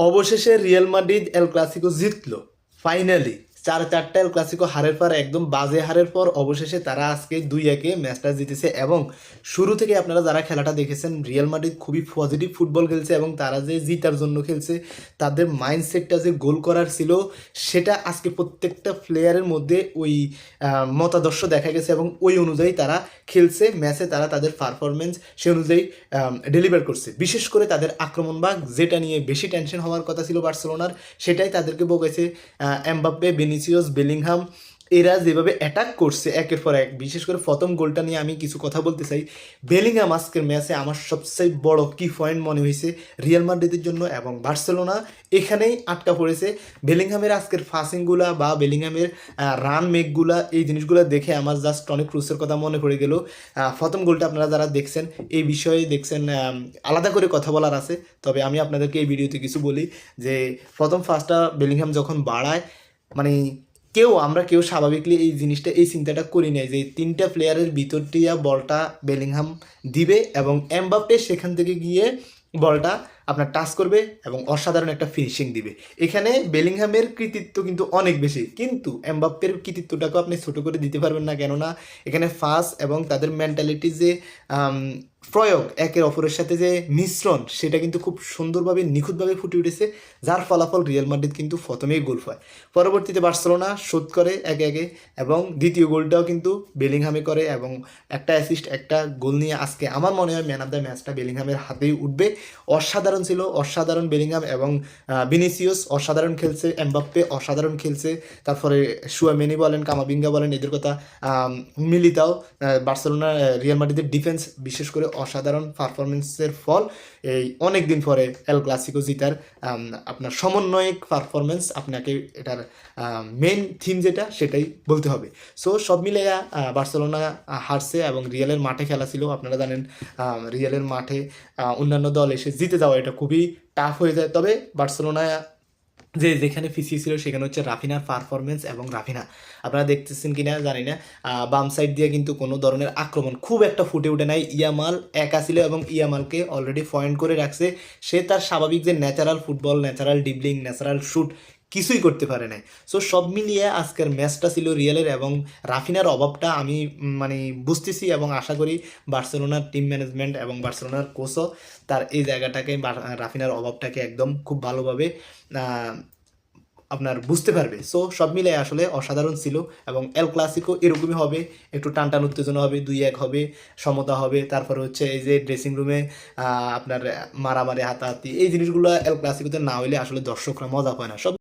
অবশেষে Real Madrid El Clasico জিতল finally চার চারটা এল ক্লাসিকো হারের পর, একদম বাজে হারের পর, অবশেষে তারা আজকে দুই একে ম্যাচটা জিতেছে এবং শুরু থেকে আপনারা যারা খেলাটা দেখেছেন রিয়াল মাদ্রিদ খুবই পজিটিভ ফুটবল খেলছে এবং তারা যে জিতার জন্য খেলছে, তাদের মাইন্ডসেটটা যে গোল করার ছিল, সেটা আজকে প্রত্যেকটা প্লেয়ারের মধ্যে ওই মতাদর্শ দেখা গেছে এবং ওই অনুযায়ী তারা খেলছে ম্যাচে তারা তাদের পারফরমেন্স সে অনুযায়ী ডেলিভার করছে। বিশেষ করে তাদের আক্রমণ ভাগ যেটা নিয়ে বেশি টেনশন হওয়ার কথা ছিল বার্সেলোনার সেটাই তাদেরকে বকেছে এমবাপ্পে বেনিসিওস বেলিংহাম, এরা যেভাবে অ্যাটাক করছে একের পর এক, বিশেষ করে প্রথম গোলটা নিয়ে আমি কিছু কথা বলতে চাই। বেলিংহাম আজকের ম্যাচে আমার সবচেয়ে বড় কি পয়েন্ট মনে হয়েছে রিয়াল মাদ্রিদের জন্য এবং বার্সেলোনা এখানেই আটকা পড়েছে। বেলিংহামের আজকের ফাসিংগুলা বা বেলিংহামের রান মেকগুলা এই জিনিসগুলো দেখে আমার জাস্ট অনেক ক্রুসের কথা মনে পড়ে গেল। প্রথম গোলটা আপনারা যারা দেখছেন, এই বিষয়ে দেখছেন আলাদা করে কথা বলার আছে। তবে আমি আপনাদেরকে এই ভিডিওতে কিছু বলি যে, প্রথম ফার্স্টটা বেলিংহাম যখন বাড়ায় মানে কেউ, আমরা কেউ স্বাভাবিকলি এই জিনিসটা, এই চিন্তাটা করি নাই যে তিনটা প্লেয়ারের ভিতর দিয়া বলটা বেলিংহাম দিবে এবং এমবাপ্পে সেখান থেকে গিয়ে বলটা আপনার টাচ করবে এবং অসাধারণ একটা ফিনিশিং দিবে। এখানে বেলিংহামের কৃতিত্ব কিন্তু অনেক বেশি। কিন্তু এমবাপ্পের কৃতিত্বটাকেও আপনি ছোটো করে দিতে পারবেন না। কেননা এখানে ফাস্ট এবং তাদের মেন্টালিটি যে প্রয়োগ একের অপরের সাথে যে মিশ্রণ, সেটা কিন্তু খুব সুন্দরভাবে, নিখুঁতভাবে ফুটে উঠেছে, যার ফলাফল রিয়াল মাদ্রিদ কিন্তু প্রথমেই গোল পায়। পরবর্তীতে বার্সেলোনা শোধ করে একে একে, এবং দ্বিতীয় গোলটাও কিন্তু বেলিংহামে করে, এবং একটা অ্যাসিস্ট একটা গোল নিয়ে আজকে আমার মনে হয় ম্যান অফ দ্য ম্যাচটা বেলিংহামের হাতেই উঠবে। অসাধারণ ছিল, অসাধারণ বেলিংহাম এবং বিনিসিয়াস অসাধারণ খেলছে এমবাপ্পে অসাধারণ খেলছে, তারপরে সুয়ামেনি বলেন কামাবিঙ্গা বলেন, এদের কথা মিলিতাও বার্সেলোনা রিয়াল মাদ্রিদের ডিফেন্স বিশেষ করে অসাধারণ পারফরমেন্সের ফল। এই অনেক দিন পরে এল ক্লাসিকো জিতার আপনার সমন্বয়ক পারফরমেন্স আপনাকে এটার মেন থিম যেটা সেটাই বলতে হবে। সো সব মিলে বার্সেলোনা হারছে এবং রিয়ালের মাঠে খেলা ছিল। আপনারা জানেন রিয়ালের মাঠে অন্যান্য দল এসে জিতে যাওয়া এটা খুবই টাফ হয়ে যায়। তবে বার্সেলোনা যে যেখানে পিছিয়ে ছিল সেখানে হচ্ছে রাফিনার পারফরমেন্স এবং রাফিনা। আপনারা দেখতেছেন কি না জানি না। বাম সাইড দিয়ে কিন্তু কোনো ধরনের আক্রমণ। খুব একটা ফুটে উঠে নাই। ইয়ামাল একা ছিল এবং ইয়ামালকে অলরেডি পয়েন্ট করে রাখছে। সে তার স্বাভাবিক যে natural football natural dribbling natural shoot কিছুই করতে পারে নাই। সো সব মিলিয়ে আজকের ম্যাচটা ছিল রিয়ালের এবং রাফিনার অভাবটা আমি মানে বুঝতেছি এবং আশা করি বার্সেলোনার টিম ম্যানেজমেন্ট এবং বার্সেলোনার কোচও তার এই জায়গাটাকে রাফিনার অভাবটাকে একদম খুব ভালোভাবে আপনার বুঝতে পারবে। সো সব মিলে আসলে অসাধারণ ছিল এবং এল ক্লাসিকো এরকমই হবে, একটু টানটান উত্তেজনা হবে দুই এক হবে, সমতা হবে, তারপর হচ্ছে এই যে ড্রেসিং রুমে আপনার মারামারি, হাতাহাতি, এই জিনিসগুলো এল ক্লাসিকোতে না হইলে আসলে দর্শকরা মজা পায় না। সব